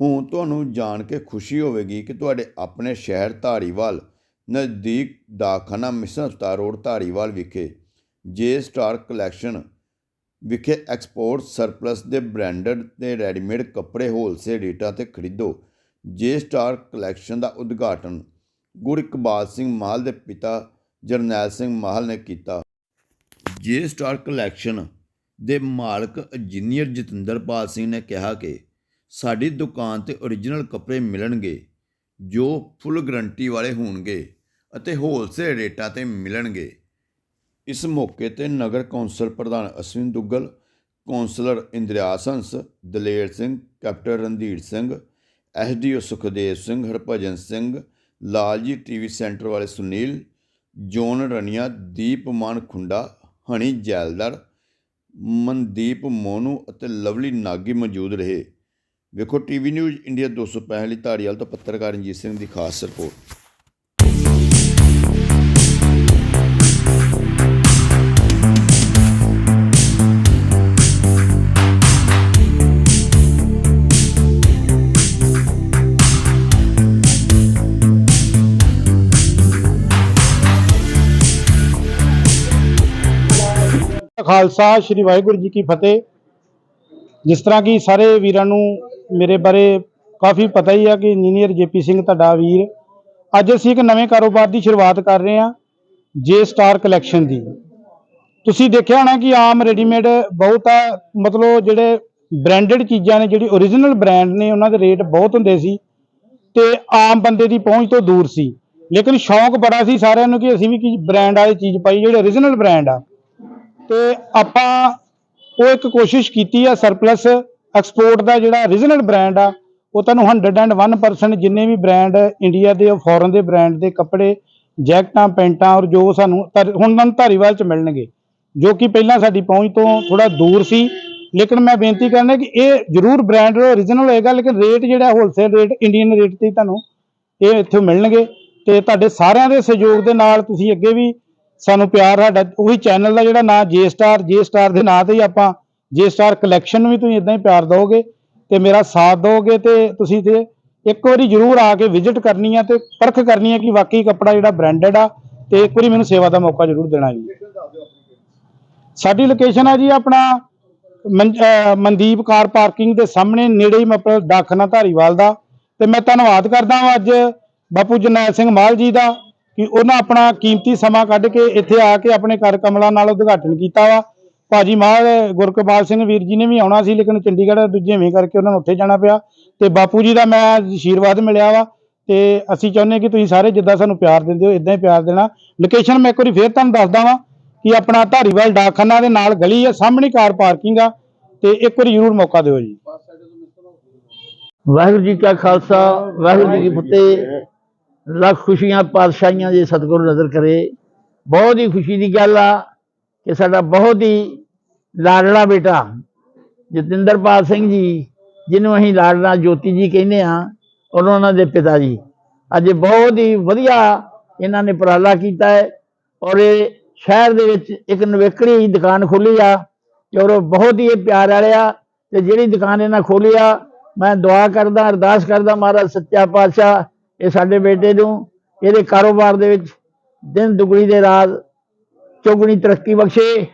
ਹੁਣ ਤੁਹਾਨੂੰ ਜਾਣ ਕੇ ਖੁਸ਼ੀ ਹੋਵੇਗੀ ਕਿ ਤੁਹਾਡੇ ਆਪਣੇ ਸ਼ਹਿਰ ਧਾਰੀਵਾਲ ਨਜ਼ਦੀਕ ਡਾਕਖਾਨਾ ਮਿਸ਼ਨ ਹਸਪਤਾਲ ਰੋਡ ਧਾਰੀਵਾਲ ਵਿਖੇ ਜੇ ਸਟਾਰ ਕਲੈਕਸ਼ਨ ਵਿਖੇ ਐਕਸਪੋਰਟ ਸਰਪਲਸ ਦੇ ਬ੍ਰਾਂਡਡ ਤੇ ਰੈਡੀਮੇਡ ਕੱਪੜੇ ਹੋਲਸੇਲ ਰੇਟਾਂ ਤੇ ਖਰੀਦੋ। ਜੇ ਸਟਾਰ ਕਲੈਕਸ਼ਨ ਦਾ ਉਦਘਾਟਨ ਗੁਰ ਇਕਬਾਲ ਸਿੰਘ ਮਾਹਲ ਦੇ ਪਿਤਾ ਜਰਨੈਲ ਸਿੰਘ ਮਾਹਲ ਨੇ ਕੀਤਾ, ਜੇ ਸਟਾਰ ਕਲੈਕਸ਼ਨ ਦੇ ਮਾਲਕ ਇੰਜੀਨੀਅਰ ਜਤਿੰਦਰਪਾਲ ਸਿੰਘ ਨੇ ਕਿਹਾ ਕਿ ਸਾਡੀ ਦੁਕਾਨ ਤੇ ਓਰੀਜਨਲ ਕੱਪੜੇ ਮਿਲਣਗੇ, ਜੋ ਫੁੱਲ ਗਰੰਟੀ ਵਾਲੇ ਹੋਣਗੇ ਅਤੇ ਹੋਲਸੇਲ ਰੇਟਾਂ ਤੇ ਮਿਲਣਗੇ। ਇਸ ਮੌਕੇ ਤੇ ਨਗਰ ਕੌਂਸਲ ਪ੍ਰਧਾਨ Ashwin Duggal, councillor Indrias Hans Daler Singh, captain Randhir Singh SDO Sukhdev Singh, Harbhajan Singh, Lalji TV centre ਵਾਲੇ ਸੁਨੀਲ, ਜੋਨ ਰਣੀਆ ਦੀਪਮਾਨ ਖੁੰਡਾ, ਹਣੀ ਜੈਲਦਾਰ, ਮਨਦੀਪ ਮੋਨੂ ਅਤੇ ਲਵਲੀ ਨਾਗੀ ਮੌਜੂਦ ਰਹੇ। ਵੇਖੋ ਟੀਵੀ ਨਿਊਜ਼ ਇੰਡੀਆ 265 ਲਈ ਧਾਰੀਵਾਲ ਤੋਂ ਪੱਤਰਕਾਰ ਰਣਜੀਤ ਸਿੰਘ ਦੀ ਖਾਸ ਰਿਪੋਰਟ। ਖਾਲਸਾ, ਸ੍ਰੀ ਵਾਹਿਗੁਰੂ ਜੀ ਕੀ ਫਤਿਹ। ਜਿਸ ਤਰ੍ਹਾਂ ਕਿ ਸਾਰੇ ਵੀਰਾਂ ਨੂੰ ਮੇਰੇ ਬਾਰੇ ਕਾਫੀ ਪਤਾ ਹੀ ਆ ਕਿ ਇੰਜੀਨੀਅਰ ਜੇਪੀ ਸਿੰਘ ਤੁਹਾਡਾ ਵੀਰ। ਅੱਜ ਅਸੀਂ ਇੱਕ ਨਵੇਂ ਕਾਰੋਬਾਰ ਦੀ ਸ਼ੁਰੂਆਤ ਕਰ ਰਹੇ ਹਾਂ, ਜੇ ਸਟਾਰ ਕਲੈਕਸ਼ਨ ਦੀ। ਤੁਸੀਂ ਦੇਖਿਆ ਹੋਣਾ ਕਿ ਆਮ ਰੈਡੀਮੇਡ ਬਹੁਤ ਆ, ਮਤਲਬ ਜਿਹੜੇ ਬ੍ਰਾਂਡਡ ਚੀਜ਼ਾਂ ਨੇ, ਜਿਹੜੀ ਓਰੀਜਨਲ ਬ੍ਰਾਂਡ ਨੇ, ਉਹਨਾਂ ਦੇ ਰੇਟ ਬਹੁਤ ਹੁੰਦੇ ਸੀ ਤੇ ਆਮ ਬੰਦੇ ਦੀ ਪਹੁੰਚ ਤੋਂ ਦੂਰ ਸੀ। ਲੇਕਿਨ ਸ਼ੌਂਕ ਬੜਾ ਸੀ ਸਾਰਿਆਂ ਨੂੰ ਕਿ ਅਸੀਂ ਵੀ ਕੀ ਬ੍ਰਾਂਡ ਵਾਲੀ ਚੀਜ਼ ਪਾਈ, ਜਿਹੜੇ ਓਰੀਜਨਲ ਬ੍ਰਾਂਡ ਆ। ਤੇ ਆਪਾਂ ਉਹ ਇੱਕ ਕੋਸ਼ਿਸ਼ ਕੀਤੀ ਆ ਸਰਪਲਸ ਐਕਸਪੋਰਟ ਦਾ ਜਿਹੜਾ ਰੀਜਨਲ ਬ੍ਰਾਂਡ ਆ, ਉਹ ਤੁਹਾਨੂੰ 101% ਜਿੰਨੇ ਵੀ ਬ੍ਰਾਂਡ ਇੰਡੀਆ ਦੇ ਫੋਰਨ ਦੇ ਬ੍ਰਾਂਡ ਦੇ ਕੱਪੜੇ, ਜੈਕਟਾਂ, ਪੈਂਟਾਂ ਔਰ ਜੋ ਸਾਨੂੰ ਧਾਰੀ- ਹੁਣ ਤੁਹਾਨੂੰ ਧਾਰੀਵਾਲ ਚ ਮਿਲਣਗੇ, ਜੋ ਕਿ ਪਹਿਲਾਂ ਸਾਡੀ ਪਹੁੰਚ ਤੋਂ ਥੋੜਾ ਦੂਰ ਸੀ, ਲੇਕਿਨ ਮੈਂ ਬੇਨਤੀ ਕਰਨਾ ਕਿ ਇਹ ਜ਼ਰੂਰ ਬ੍ਰਾਂਡ ਓਰੀਜਨਲ ਹੋਏਗਾ, ਲੇਕਿਨ ਰੇਟ ਜਿਹੜਾ ਹੋਲਸੇਲ ਰੇਟ ਇੰਡੀਅਨ ਰੇਟ ਤੇ ਤੁਹਾਨੂੰ ਇਹ ਇੱਥੇ ਮਿਲਣਗੇ, ਤੇ ਤੁਹਾਡੇ ਸਾਰਿਆਂ ਦੇ ਸਹਿਯੋਗ ਦੇ ਨਾਲ ਤੁਸੀਂ ਅੱਗੇ ਵੀ ਸਾਨੂੰ ਪਿਆਰ ਸਾਡਾ, ਉਹੀ ਚੈਨਲ ਦਾ ਜਿਹੜਾ ਨਾਂ ਜੇ ਸਟਾਰ ਜੇ ਸਟਾਰ ਦੇ ਨਾਂ ਤੇ ਹੀ ਆਪਾਂ ਜੇ ਸਟਾਰ ਕਲੈਕਸ਼ਨ ਨੂੰ ਵੀ ਤੁਸੀਂ ਇਦਾਂ ਹੀ ਪਿਆਰ ਦਿਓਗੇ ਤੇ ਮੇਰਾ ਸਾਥ ਦਿਓਗੇ ਤੇ ਤੁਸੀਂ ਤੇ ਇੱਕ ਵਾਰੀ ਜ਼ਰੂਰ ਆ ਕੇ ਵਿਜ਼ਿਟ ਕਰਨੀ ਆ ਤੇ ਪਰਖ ਕਰਨੀ ਆ ਕਿ ਵਾਕਈ ਕੱਪੜਾ ਜਿਹੜਾ ਬ੍ਰਾਂਡਡ ਆ ਤੇ ਇੱਕ ਵਾਰੀ ਮੈਨੂੰ ਸੇਵਾ ਦਾ ਮੌਕਾ ਜ਼ਰੂਰ ਦੇਣਾ ਜੀ। ਸਾਡੀ ਲੋਕੇਸ਼ਨ ਆ ਜੀ ਆਪਣਾ ਮਨਦੀਪ ਕਾਰ ਪਾਰਕਿੰਗ ਦੇ ਸਾਹਮਣੇ ਨੇੜੇ ਹੀ ਮਤਲਬ ਡਾਕਖਾਨਾ ਧਾਰੀਵਾਲ ਦਾ ਤੇ ਮੈਂ ਧੰਨਵਾਦ ਕਰਦਾ ਹਾਂ ਅੱਜ ਬਾਪੂ ਜਰਨੈਲ ਸਿੰਘ ਮਾਲ ਜੀ ਦਾ ਕਿ ਉਹਨਾਂ ਆਪਣਾ ਕੀਮਤੀ ਸਮਾਂ ਕੱਢ ਕੇ ਇੱਥੇ ਆ ਕੇ ਆਪਣੇ ਕਰ ਕਮਲਾਂ ਨਾਲ ਉਦਘਾਟਨ ਕੀਤਾ ਵਾ। ਭਾਜੀ ਮਾਲ ਗੁਰਕਬਾਲ ਸਿੰਘ ਵੀਰ ਜੀ ਨੇ ਵੀ ਆਉਣਾ ਸੀ, ਲੇਕਿਨ ਚੰਡੀਗੜ੍ਹ ਦੂਜੇਵੇਂ ਕਰਕੇ ਉਹਨਾਂ ਨੂੰ ਉੱਥੇ ਜਾਣਾ ਪਿਆ। ਤੇ ਬਾਪੂ ਜੀ ਦਾ ਮੈਂ ਆਸ਼ੀਰਵਾਦ ਮਿਲਿਆ ਵਾ। ਤੇ ਅਸੀਂ ਚਾਹੁੰਦੇ ਕਿ ਤੁਸੀਂ ਸਾਰੇ ਜਿੱਦਾਂ ਸਾਨੂੰ ਪਿਆਰ ਦਿੰਦੇ ਹੋ ਇਦਾਂ ਹੀ ਪਿਆਰ ਦੇਣਾ। ਲੋਕੇਸ਼ਨ ਮੈਂ ਇੱਕ ਵਾਰੀ ਫੇਰ ਤੁਹਾਨੂੰ ਦੱਸਦਾ ਵਾਂ ਕਿ ਆਪਣਾ ਧਾਰੀਵਾਲ ਡਾਕਖਾਨਾ ਦੇ ਨਾਲ ਗਲੀ ਹੈ ਸਾਹਮਣੇ ਕਾਰ ਪਾਰਕਿੰਗ ਆ। ਤੇ ਇੱਕ ਵਾਰੀ ਜ਼ਰੂਰ ਮੌਕਾ ਦਿਓ ਜੀ। ਵਾਹਿਗੁਰੂ ਜੀ ਕਾ ਖਾਲਸਾ, ਵਾਹਿਗੁਰੂ ਜੀ ਕੀ ਫਤਿਹ। ਲੱਖ ਖੁਸ਼ੀਆਂ ਪਾਤਸ਼ਾਹੀਆਂ ਜੇ ਸਤਿਗੁਰ ਨਜ਼ਰ ਕਰੇ, ਬਹੁਤ ਹੀ ਖੁਸ਼ੀ ਦੀ ਗੱਲ ਆ ਕਿ ਸਾਡਾ ਬਹੁਤ ਹੀ ਲਾਡਲਾ ਬੇਟਾ ਜਤਿੰਦਰਪਾਲ ਸਿੰਘ ਜੀ, ਜਿਹਨੂੰ ਅਸੀਂ ਲਾਡਲਾ ਜੋਤੀ ਜੀ ਕਹਿੰਦੇ ਆ ਔਰ ਉਹਨਾਂ ਦੇ ਪਿਤਾ ਜੀ। ਅੱਜ ਬਹੁਤ ਹੀ ਵਧੀਆ ਇਹਨਾਂ ਨੇ ਉਪਰਾਲਾ ਕੀਤਾ ਹੈ, ਔਰ ਇਹ ਸ਼ਹਿਰ ਦੇ ਵਿੱਚ ਇੱਕ ਨਵੇਕੜੀ ਦੁਕਾਨ ਖੋਲੀ ਆ, ਤੇ ਔਰ ਉਹ ਬਹੁਤ ਹੀ ਇਹ ਪਿਆਰ ਵਾਲਿਆ ਤੇ ਜਿਹੜੀ ਦੁਕਾਨ ਇਹਨਾਂ ਖੋਲੀ ਆ, ਮੈਂ ਦੁਆ ਕਰਦਾ, ਅਰਦਾਸ ਕਰਦਾ ਮਹਾਰਾਜ ਸੱਚਾ ਪਾਤਸ਼ਾਹ ਇਹ ਸਾਡੇ ਬੇਟੇ ਨੂੰ ਇਹਦੇ ਕਾਰੋਬਾਰ ਦੇ ਵਿੱਚ ਦਿਨ ਦੁਗਣੀ ਦੇ ਰਾਤ ਚੌਗੁਣੀ ਤਰੱਕੀ ਬਖਸ਼ੇ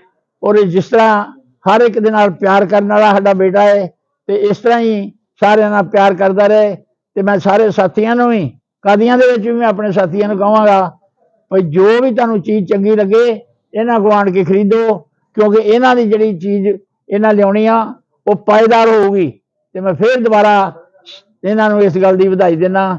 ਔਰ ਇਹ ਜਿਸ ਤਰ੍ਹਾਂ ਹਰ ਇੱਕ ਦੇ ਨਾਲ ਪਿਆਰ ਕਰਨ ਵਾਲਾ ਸਾਡਾ ਬੇਟਾ ਹੈ ਤੇ ਇਸ ਤਰ੍ਹਾਂ ਹੀ ਸਾਰਿਆਂ ਨਾਲ ਪਿਆਰ ਕਰਦਾ ਰਹੇ ਤੇ ਮੈਂ ਸਾਰੇ ਸਾਥੀਆਂ ਨੂੰ ਵੀ, ਕਾਦੀਆਂ ਦੇ ਵਿੱਚ ਵੀ ਮੈਂ ਆਪਣੇ ਸਾਥੀਆਂ ਨੂੰ ਕਹਾਂਗਾ ਭਈ ਜੋ ਵੀ ਤੁਹਾਨੂੰ ਚੀਜ਼ ਚੰਗੀ ਲੱਗੇ, ਇਹਨਾਂ ਕੋਲ ਆਣ ਕੇ ਖਰੀਦੋ, ਕਿਉਂਕਿ ਇਹਨਾਂ ਦੀ ਜਿਹੜੀ ਚੀਜ਼ ਇਹਨਾਂ ਲਿਆਉਣੀ ਆ, ਉਹ ਪਾਇਦਾਰ ਹੋਊਗੀ ਤੇ ਮੈਂ ਫੇਰ ਦੁਬਾਰਾ ਇਹਨਾਂ ਨੂੰ ਇਸ ਗੱਲ ਦੀ ਵਧਾਈ ਦੇਣਾ